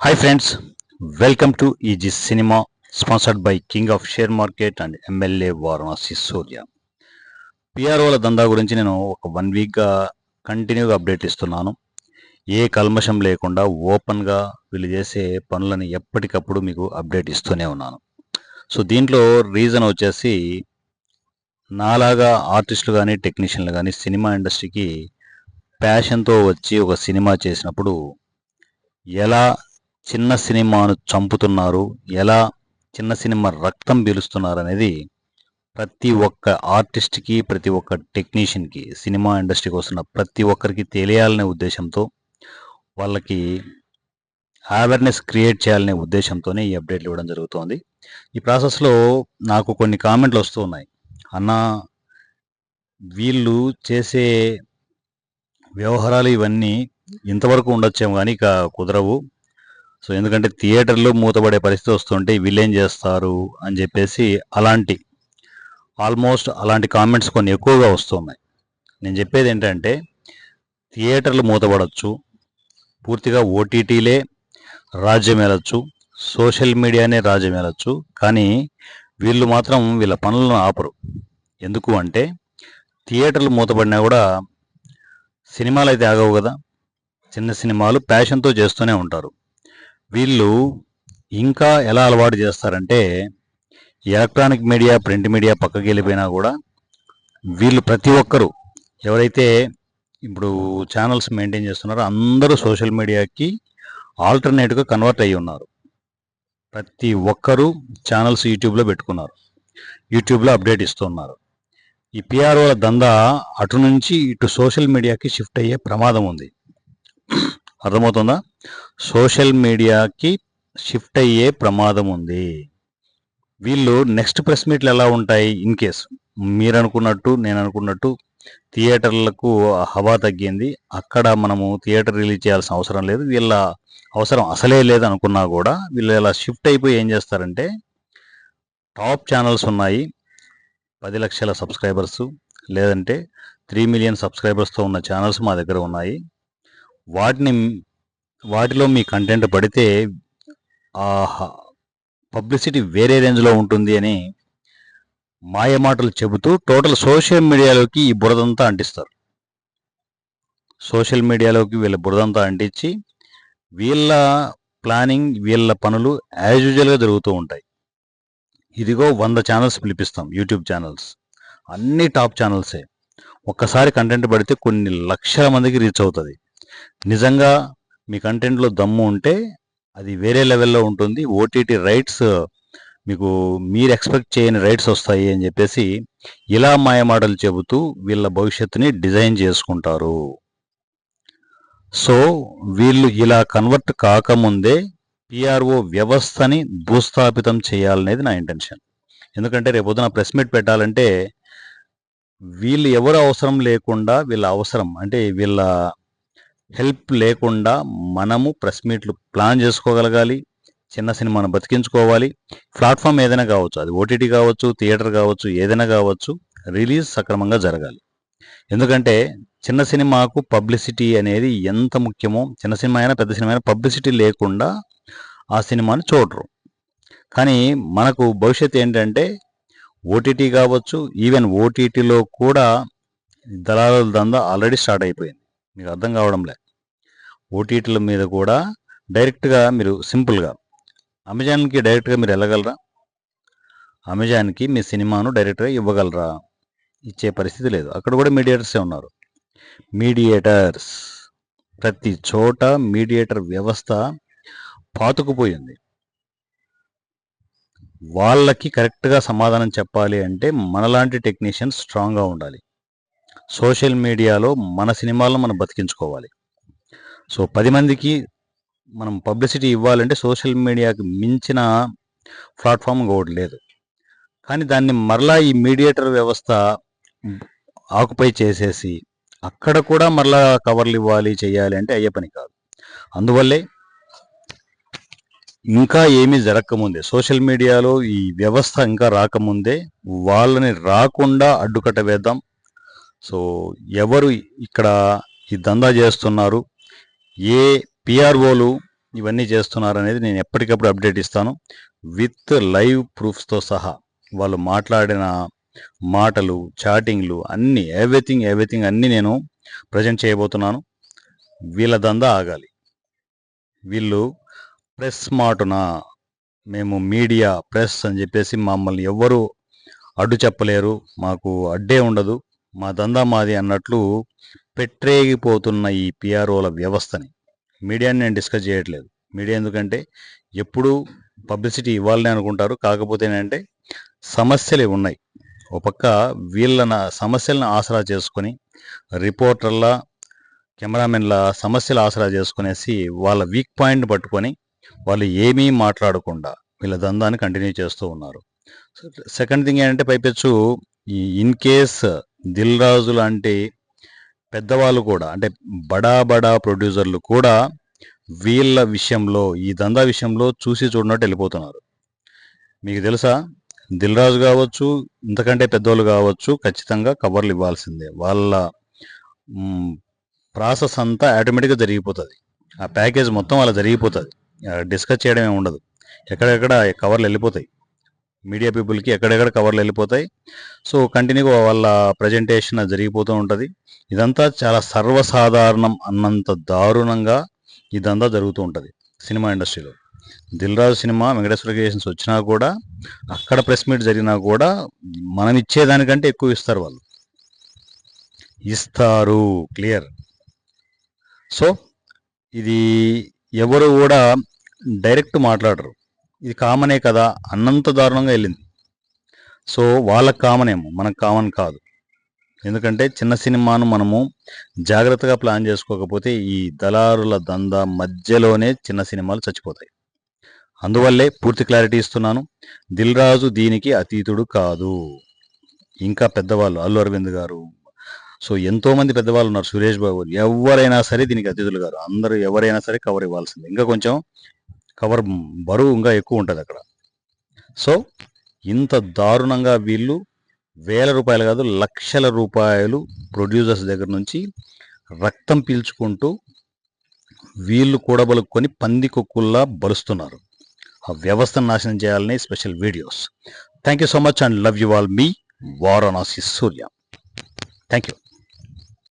Hi friends welcome to easy cinema sponsored by king of share market and MLA Varanasi Surya పిఆర్ఓల దందా గురించి నేను ఒక one వీక్గా కంటిన్యూగా అప్డేట్ ఇస్తున్నాను. ఏ కల్మషం లేకుండా ఓపెన్గా వీళ్ళు చేసే పనులని ఎప్పటికప్పుడు మీకు అప్డేట్ ఇస్తూనే ఉన్నాను. సో దీంట్లో రీజన్ వచ్చేసి నాలాగా ఆర్టిస్టులు కానీ టెక్నీషియన్లు కానీ సినిమా ఇండస్ట్రీకి ప్యాషన్తో వచ్చి ఒక సినిమా చేసినప్పుడు ఎలా చిన్న సినిమాను చంపుతున్నారు. ఎలా చిన్న సినిమా రక్తం పీలుస్తున్నారు అనేది ప్రతి ఒక్క ఆర్టిస్ట్కి ప్రతి ఒక్క టెక్నీషియన్కి సినిమా ఇండస్ట్రీకి వస్తున్న ప్రతి ఒక్కరికి తెలియాలనే ఉద్దేశంతో వాళ్ళకి అవేర్నెస్ క్రియేట్ చేయాలనే ఉద్దేశంతోనే ఈ అప్డేట్లు ఇవ్వడం జరుగుతోంది. ఈ ప్రాసెస్లో నాకు కొన్ని కామెంట్లు వస్తూ ఉన్నాయి. అన్న వీళ్ళు చేసే వ్యవహారాలు ఇవన్నీ ఇంతవరకు ఉండొచ్చేమో కానీ ఇక కుదరవు. సో ఎందుకంటే థియేటర్లు మూతపడే పరిస్థితి వస్తుంటే వీళ్ళేం చేస్తారు అని చెప్పేసి అలాంటి ఆల్మోస్ట్ అలాంటి కామెంట్స్ కొన్ని ఎక్కువగా వస్తున్నాయి. నేను చెప్పేది ఏంటంటే థియేటర్లు మూతపడవచ్చు పూర్తిగా ఓటీటీలే రాజ్యం వెళ్ళచ్చు సోషల్ మీడియానే రాజ్యం వెళ్ళచ్చు కానీ వీళ్ళు మాత్రం వీళ్ళ పనులను ఆపరు. ఎందుకు అంటే థియేటర్లు మూతపడినా కూడా సినిమాలు అయితే ఆగవు కదా చిన్న సినిమాలు ప్యాషన్తో చేస్తూనే ఉంటారు. వీళ్ళు ఇంకా ఎలా అలవాటు చేస్తారంటే ఎలక్ట్రానిక్ మీడియా ప్రింట్ మీడియా పక్కకి వెళ్ళిపోయినా కూడా వీళ్ళు ప్రతి ఒక్కరు ఎవరైతే ఇప్పుడు ఛానల్స్ మెయింటైన్ చేస్తున్నారో అందరూ సోషల్ మీడియాకి ఆల్టర్నేట్గా కన్వర్ట్ అయ్యి ఉన్నారు. ప్రతి ఒక్కరూ ఛానల్స్ యూట్యూబ్లో పెట్టుకున్నారు. యూట్యూబ్లో అప్డేట్ ఇస్తున్నారు ఈ పిఆర్ఓల దందా అటు నుంచి ఇటు సోషల్ మీడియాకి షిఫ్ట్ అయ్యే ప్రమాదం ఉంది. అర్థమవుతుందా? సోషల్ మీడియాకి షిఫ్ట్ అయ్యే ప్రమాదం ఉంది. వీళ్ళు నెక్స్ట్ ప్రెస్ మీట్లు ఎలా ఉంటాయి? ఇన్ కేస్ మీరు అనుకున్నట్టు నేను అనుకున్నట్టు థియేటర్లకు హవా తగ్గింది. అక్కడ మనము థియేటర్ రిలీజ్ చేయాల్సిన అవసరం లేదు. వీళ్ళ అవసరం అసలే లేదు అనుకున్నా కూడా వీళ్ళు ఇలా షిఫ్ట్ అయిపోయి ఏం చేస్తారంటే టాప్ ఛానల్స్ ఉన్నాయి. పది లక్షల సబ్స్క్రైబర్స్ లేదంటే త్రీ మిలియన్ సబ్స్క్రైబర్స్తో ఉన్న ఛానల్స్ మా దగ్గర ఉన్నాయి. వాటిని వాటిలో మీ కంటెంట్ పడితే పబ్లిసిటీ వేరే రేంజ్లో ఉంటుంది అని మాయ మాటలు చెబుతూ టోటల్ సోషల్ మీడియాలోకి ఈ బురదంతా అంటిస్తారు. సోషల్ మీడియాలోకి వీళ్ళ బురదంతా అంటించి వీళ్ళ ప్లానింగ్ వీళ్ళ పనులు యాజ్ యూజువల్గా జరుగుతూ ఉంటాయి. ఇదిగో వంద ఛానల్స్ పిలిపిస్తాం యూట్యూబ్ ఛానల్స్ అన్ని టాప్ ఛానల్సే ఒక్కసారి కంటెంట్ పడితే కొన్ని లక్షల మందికి రీచ్ అవుతుంది. నిజంగా మీ కంటెంట్లో దమ్ము ఉంటే అది వేరే లెవెల్లో ఉంటుంది. ఓటీటీ రైట్స్ మీకు మీరు ఎక్స్పెక్ట్ చేయని రైట్స్ వస్తాయి అని చెప్పేసి ఇలా మాయమాటలు చెబుతూ వీళ్ళ భవిష్యత్తుని డిజైన్ చేసుకుంటారు. సో వీళ్ళు ఇలా కన్వర్ట్ కాకముందే పిఆర్ఓ వ్యవస్థని భూస్థాపితం చేయాలనేది నా ఇంటెన్షన్. ఎందుకంటే రేపొద్దున ప్రెస్ మీట్ పెట్టాలంటే వీళ్ళు ఎవరు అవసరం లేకుండా వీళ్ళ అవసరం అంటే వీళ్ళ హెల్ప్ లేకుండా మనము ప్రెస్ మీట్లు ప్లాన్ చేసుకోగలగాలి చిన్న సినిమాను బతికించుకోవాలి. ప్లాట్ఫామ్ ఏదైనా కావచ్చు అది ఓటీటీ కావచ్చు థియేటర్ కావచ్చు ఏదైనా కావచ్చు రిలీజ్ సక్రమంగా జరగాలి. ఎందుకంటే చిన్న సినిమాకు పబ్లిసిటీ అనేది ఎంత ముఖ్యమో చిన్న సినిమా అయినా పెద్ద సినిమా అయినా పబ్లిసిటీ లేకుండా ఆ సినిమాని చూడరు. కానీ మనకు భవిష్యత్తు ఏంటంటే ఓటీటీ కావచ్చు ఈవెన్ ఓటీటీలో కూడా దళారుల దందా ఆల్రెడీ స్టార్ట్ అయిపోయింది. మీకు అర్థం కావడంలే. ఓటీటీల మీద కూడా డైరెక్ట్గా మీరు సింపుల్గా అమెజాన్కి డైరెక్ట్గా మీరు వెళ్ళగలరా? అమెజాన్కి మీ సినిమాను డైరెక్ట్గా ఇవ్వగలరా? ఇచ్చే పరిస్థితి లేదు. అక్కడ కూడా మీడియేటర్సే ఉన్నారు. మీడియేటర్స్. ప్రతి చోట మీడియేటర్ వ్యవస్థ పాతుకుపోయింది. వాళ్ళకి కరెక్ట్గా సమాధానం చెప్పాలి అంటే మనలాంటి టెక్నీషియన్స్ స్ట్రాంగ్గా ఉండాలి. సోషల్ మీడియాలో మన సినిమాలను మనం బతికించుకోవాలి. సో పది మందికి మనం పబ్లిసిటీ ఇవ్వాలంటే సోషల్ మీడియాకి మించిన ప్లాట్ఫామ్ ఇంకొకటి లేదు. కానీ దాన్ని మరలా ఈ మీడియేటర్ వ్యవస్థ ఆకుపై చేసేసి అక్కడ కూడా మరలా కవర్లు ఇవ్వాలి చేయాలి అంటే అయ్యే పని కాదు. అందువల్లే ఇంకా ఏమీ జరగకముందే సోషల్ మీడియాలో ఈ వ్యవస్థ ఇంకా రాకముందే వాళ్ళని రాకుండా అడ్డుకట్ట వేద్దాం సో ఎవరు ఇక్కడ ఈ దందా చేస్తున్నారు ఏ పిఆర్ఓలు ఇవన్నీ చేస్తున్నారు అనేది నేను ఎప్పటికప్పుడు అప్డేట్ ఇస్తాను. విత్ లైవ్ ప్రూఫ్స్తో సహా వాళ్ళు మాట్లాడిన మాటలు చాటింగ్లు అన్నీ ఎవ్రీథింగ్ ఎవ్రీథింగ్ అన్నీ నేను ప్రజెంట్ చేయబోతున్నాను. వీళ్ళ దందా ఆగాలి. వీళ్ళు ప్రెస్ మాటున మేము మీడియా ప్రెస్ అని చెప్పేసి మమ్మల్ని ఎవ్వరూ అడ్డు చెప్పలేరు మాకు అడ్డే ఉండదు. మా దందా మాది అన్నట్లు పెట్టరేగిపోతున్న ఈ పిఆర్ఓల వ్యవస్థని మీడియాని నేను డిస్కస్ చేయట్లేదు. మీడియా ఎందుకంటే ఎప్పుడు పబ్లిసిటీ ఇవ్వాలని అనుకుంటారు. కాకపోతే ఏంటంటే సమస్యలే ఉన్నాయి. ఒక పక్క వీళ్ళన సమస్యలను ఆసరా చేసుకొని రిపోర్టర్ల కెమెరామెన్ల సమస్యలు ఆసరా చేసుకునేసి వాళ్ళ వీక్ పాయింట్ పట్టుకొని వాళ్ళు ఏమీ మాట్లాడకుండా వీళ్ళ దందాన్ని కంటిన్యూ చేస్తూ ఉన్నారు. సెకండ్ థింగ్ ఏంటంటే పైపెచ్చు ఈ ఇన్ కేస్ దిల్ రాజు లాంటి పెద్దవాళ్ళు కూడా అంటే బడా బడా ప్రొడ్యూసర్లు కూడా వీళ్ళ విషయంలో ఈ దందా విషయంలో చూసి చూడనట్టు వెళ్ళిపోతున్నారు. మీకు తెలుసా? దిల్ రాజు కావచ్చు ఇంతకంటే పెద్దోళ్ళు కావచ్చు ఖచ్చితంగా కవర్లు ఇవ్వాల్సిందే. వాళ్ళ ప్రాసెస్ అంతా ఆటోమేటిక్గా జరిగిపోతుంది. ఆ ప్యాకేజ్ మొత్తం అలా జరిగిపోతుంది. డిస్కస్ చేయడం ఏమి ఉండదు. ఎక్కడెక్కడ కవర్లు వెళ్ళిపోతాయి. మీడియా పీపుల్కి ఎక్కడెక్కడ కవర్లు వెళ్ళిపోతాయి. సో కంటిన్యూగా వాళ్ళ ప్రజెంటేషన్ జరిగిపోతూ ఉంటుంది. ఇదంతా చాలా సర్వసాధారణం అన్నంత దారుణంగా ఇదంతా జరుగుతూ ఉంటుంది సినిమా ఇండస్ట్రీలో. దిల్ రాజు సినిమా వెంకటేశ్వర క్రియేషన్స్ వచ్చినా కూడా అక్కడ ప్రెస్ మీట్ జరిగినా కూడా మనం ఇచ్చేదానికంటే ఎక్కువ ఇస్తారు వాళ్ళు. ఇస్తారు. క్లియర్. సో ఇది ఎవరు కూడా డైరెక్ట్ మాట్లాడరు. ఇది కామనే కదా అన్నంత దారుణంగా వెళ్ళింది. సో వాళ్ళకి కామనేమో మనకు కామన్ కాదు. ఎందుకంటే చిన్న సినిమాను మనము జాగ్రత్తగా ప్లాన్ చేసుకోకపోతే ఈ దళారుల దంద మధ్యలోనే చిన్న సినిమాలు చచ్చిపోతాయి. అందువల్లే పూర్తి క్లారిటీ ఇస్తున్నాను. దిల్ రాజు దీనికి అతీతుడు కాదు. ఇంకా పెద్దవాళ్ళు అల్లు అరవింద్ గారు. సో ఎంతోమంది పెద్దవాళ్ళు ఉన్నారు సురేష్ బాబు ఎవరైనా సరే దీనికి అతిథులు గారు. అందరూ ఎవరైనా సరే కవర్ ఇవ్వాల్సింది. ఇంకా కొంచెం కవర్ బరువు ఇంకా ఎక్కువ ఉంటుంది అక్కడ. సో ఇంత దారుణంగా వీళ్ళు వేల రూపాయలు కాదు లక్షల రూపాయలు ప్రొడ్యూసర్స్ దగ్గర నుంచి రక్తం పీల్చుకుంటూ వీళ్ళు కూడబలుక్కొని పంది కుక్కుల్లా బలుస్తున్నారు ఆ వ్యవస్థను నాశనం చేయాలని special videos. Thank you so much and love you all. Me Varanasi Surya. Thank you